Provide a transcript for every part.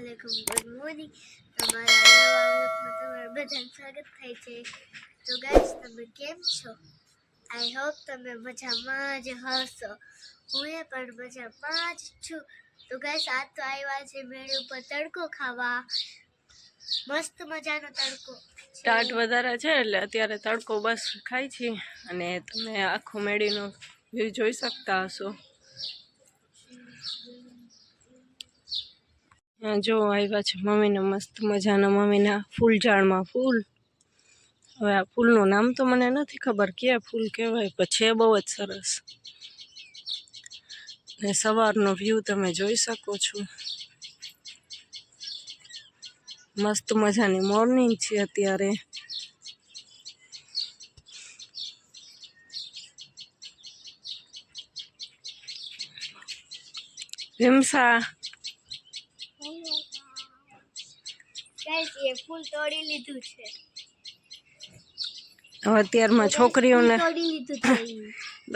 અસલામુઅલૈકુમ, good morning. તમારા નવા તમારું બધાનું સ્વાગત થાય છે. તો ગાઈસ, તમે કેમ છો? આઈ હોપ તમે મજામાં જ હશો. હું એ પણ મજામાં જ છું. તો ગાઈસ, આજ તો આવ્યા છે મેળ ઉપર તડકો ખાવા. મસ્ત મજાનો તડકો. સ્ટાર્ટ વધારે છે એટલે અત્યારે તડકો બસ ખાય છે અને તમે આખું મેળીનો વ્યૂ જોઈ શકતા હશો. જો આવ્યા છે મમ્મીના મસ્ત મજાના મમ્મીના ફૂલ ઝાડમાં ફૂલ. હવે આ ફૂલનું નામ તો મને નથી ખબર કયા ફૂલ કહેવાય, પણ છે બહુ જ સરસ. ને સવારનો વ્યૂ તમે જોઈ શકો છો. મસ્ત મજાની મોર્નિંગ છે અત્યારે. રીમસા ગાઈસ એ ફૂલ તોડી લીધું છે. હવે અત્યારમાં છોકરીઓને.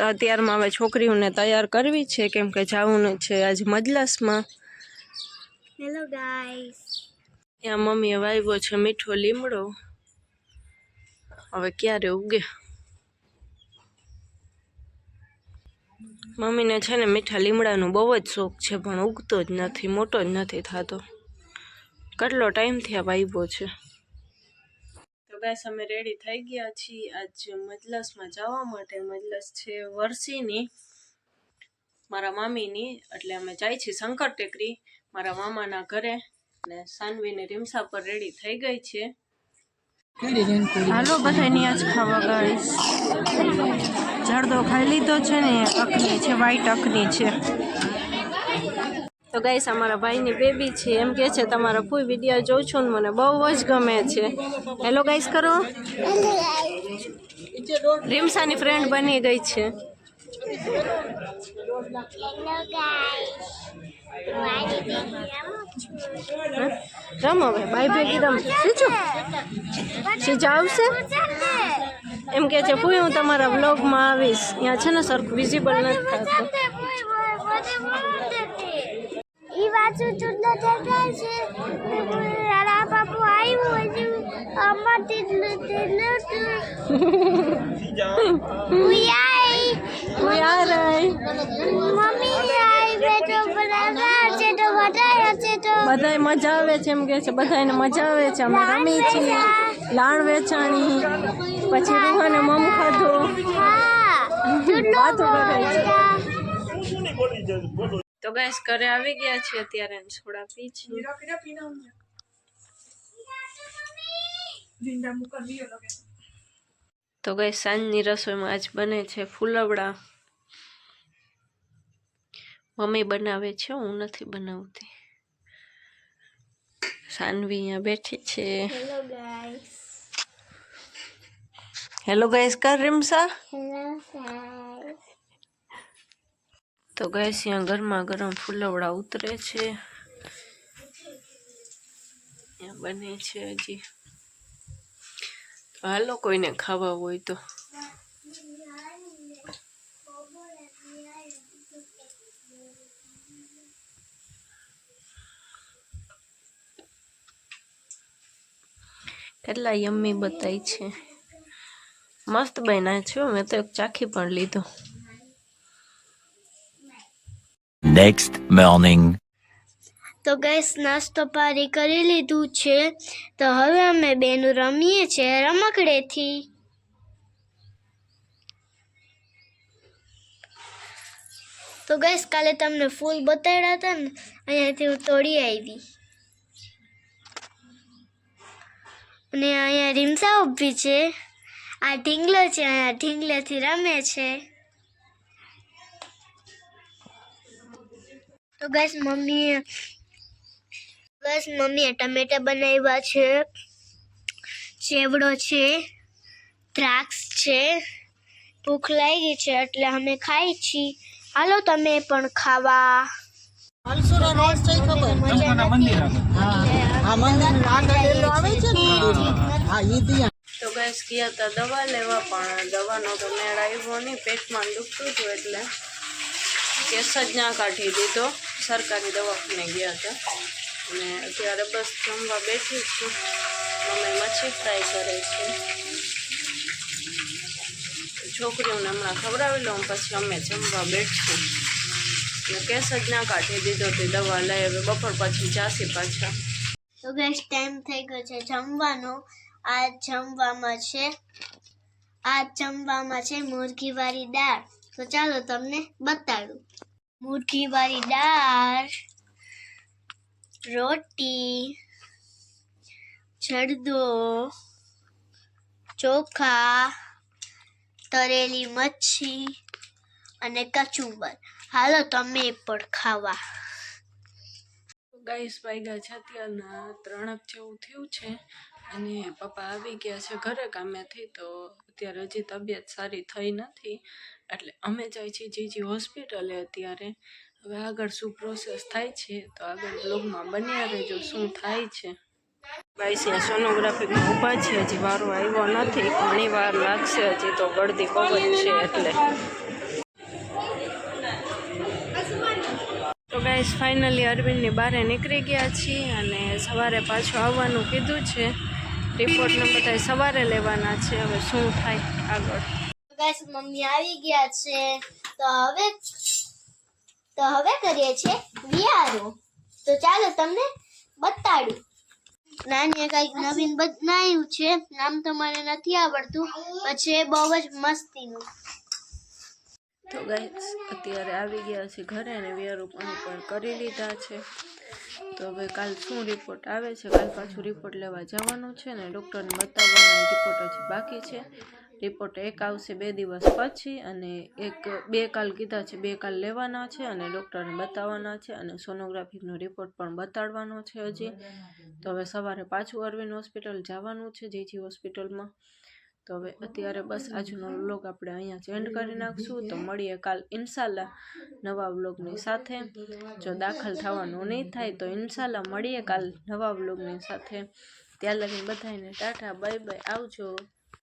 અત્યારમાં હવે છોકરીઓને તૈયાર કરવી છે કેમ કે જવાનું છે આજ મજલસમાં. હેલો ગાઈસ ત્યાં મમ્મીએ વાવ્યો છે મીઠો લીમડો. હવે ક્યારે ઉગે? મમ્મીને છે ને મીઠા લીમડાનો બહુ જ શોખ છે પણ ઉગતો જ નથી મોટો જ નથી થતો. કેટલો ટાઈમ થયા વાઈબો છે? તો ગાઈસ, અમે રેડી થઈ ગયા છીએ આજ મજલસમાં જવા માટે. મજલસ છે વરસીની મારા મામીની, એટલે અમે જાય છીએ શંકર ટેકરી, મારા મામાના ઘરે. ને સાનવીને રીમસા પર રેડી થઈ ગઈ છે. હાલો બધા આજ ખાવા ગાઈસ. જરદો ખાઈ લીધો છે ને અકની છે વ્હાઈટ અકની છે. તો ગાઈસ અમારા ભાઈની બેબી છે. એમ કે છે, તમારા ફૂલ વીડિયો જોઉં છું ને મને બહુ જ ગમે છે. હેલો ગાઈસ કરો. રીમસાની ફ્રેન્ડ બની ગઈ છે. રમું હવે બાઈ ભેગી રમ સીજો શીજા? આવશે? એમ કે છે પૂઈ હું તમારા વ્લોગમાં આવીશ. ત્યાં છે ને, સરખું વિઝિબલ નથી થતું. ઈ વાંચું ચૂંટલો દેખાય છે. રાણા બાપુ આવ્યું હજુ અમાર તેટલું તેટલું ઉયાઈ હું યાર આઈ. મમ્મી આઈ બેઠો બધા છે તો વધારે છે તો બધાય મજા આવે છે એમ કે છે. બધાને મજા આવે છે. અમે રમી છીએ. લાણ વેચાણી. પછી રૂહાને મમ ખાધો. વાતો કરે છે. તો ગાઈસ ઘરે આવી ગયા છે અત્યારે થોડા સોડા પી છે તો ગાઈસ સાંજની રસોઈમાં આજ બને છે ફૂલવડા. મમ્મી બનાવે છે હું નથી બનાવતી. સાનવી અહીંયા બેઠી છે. હેલો ગાઈસ કર રીમસા? હેલો તો ગેસ અહીંયા ગરમા ગરમ ફૂલવડા ઉતરે છે. બને છે હજી. હાલો કોઈને ખાવા હોય તો. કેટલા યમ્મી બતાય છે. મસ્ત બન્યા છે, મેં તો એક ચાખી પણ લીધો. Next morning. તો ગેસ નાસ્તો પારી કરી લીધું છે. તો હવે અમે બેનું રમીએ છીએ રમકડેથી. તો ગેસ કાલે તમને ફૂલ બતાડ્યા હતા ને, અહીંયાથી હું તોડી આવી. અને અહીંયા રીમસા ઊભી છે. આ ઢીંગલો છે, અહીંયા ઢીંગલેથી રમે છે. તો ગેસ મમ્મીએ બસ મમ્મીએ ટમેટા બનાવ્યા છે ચેવડો છે દ્રાક્ષ છે ભૂખ લાગી છે એટલે અમે ખાઈ છીએ. હાલો તમે પણ ખાવા. તો ગેસ ગયા હતા દવા લેવા પણ દવાનો તો મેળ આવ્યો નહીં. પેટમાં દુખતું હતું એટલે કેસ જ ના કાઢી દીધો. સરકારી દવાખાને ગયા હતા. અને અત્યારે બસ જમવા બેઠી છું. મમ્મી મચ્છી ફ્રાય કરે છે. છોકરીઓને હમણાં ખવડાવી લઉં પછી અમે જમવા બેઠશું. ને કેસ જ ના કાઢી દીધો તે દવા લઈ હવે બપોર પછી જાસી પાછા. તો ગેસ ટાઈમ થઈ ગયો છે જમવાનો. આ જમવામાં છે, આ જમવામાં છે મુરઘીવાળી દાળ. તો ચાલો તમને બતાડું. મુરઘીવાળી દાળ, રોટી, જડદો, ચોખા, તરેલી મચ્છી અને કચુંબર. હાલો તમે પણ ખાવા. ગાઈસ વાગ્યા છે અત્યારના ત્રણક જેવું થયું છે અને પપ્પા આવી ગયા છે ઘરે કામેથી તો અત્યારે હજી તબિયત સારી થઈ નથી. એટલે અમે જાય છીએ જીજી હોસ્પિટલે અત્યારે. હવે આગળ શું પ્રોસેસ થાય છે તો આગળ બ્લોગમાં બન્યા રહેજો, શું થાય છે. ગાઈસ અહીંયા સોનોગ્રાફીમાં ઊભા છે, હજી વારો આવ્યો નથી, ઘણી વાર લાગશે હજી તો ગળદી બહુ જ છે એટલે. તો ગાઈસ ફાઇનલી અરવિંદની બારે નીકળી ગયા છીએ અને સવારે પાછું આવવાનું કીધું છે. રિપોર્ટને બધા સવારે લેવાના છે, હવે શું થાય આગળ. ગાઈસ મમ્મી આવી ગયા છે. તો હવે તો હવે કરીએ છીએ વિયારો તો ચાલો તમને બતાડું. નાની કંઈક નવીન બનાવ્યું છે. નામ તો મને નથી આવડતું, પછી બહુ જ મસ્તીનું. તો ગાઈસ અત્યારે આવી ગયા છે ઘરે અને વિયારો પાણી પણ કરી લીધા છે. તો હવે કાલ શું રિપોર્ટ આવે છે? કાલ પાછું રિપોર્ટ લેવા જવાનું છે ને ડૉક્ટરને બતાવવાનો રિપોર્ટ હજી બાકી છે. રિપોર્ટ એક આવશે બે દિવસ પછી અને એક બે કાલ કીધા છે, બે કાલ લેવાના છે અને ડૉક્ટરને બતાવવાના છે અને સોનોગ્રાફીનો રિપોર્ટ પણ બતાડવાનો છે હજી. તો હવે સવારે પાછું અરવિંદ હોસ્પિટલ જવાનું છે, જીજી હોસ્પિટલમાં. તો હવે અત્યારે બસ આજનો વ્લોગ આપણે અહીંયા એન્ડ કરી નાખશું. તો મળીએ કાલ ઇન્શાલ્લાહ નવા વ્લોગની સાથે. જો દાખલ થવાનું નહીં થાય તો ઇન્શાલ્લાહ મળીએ કાલ નવા વ્લોગની સાથે. ત્યાં લગી બધાને ટાટા, બાય બાય, આવજો.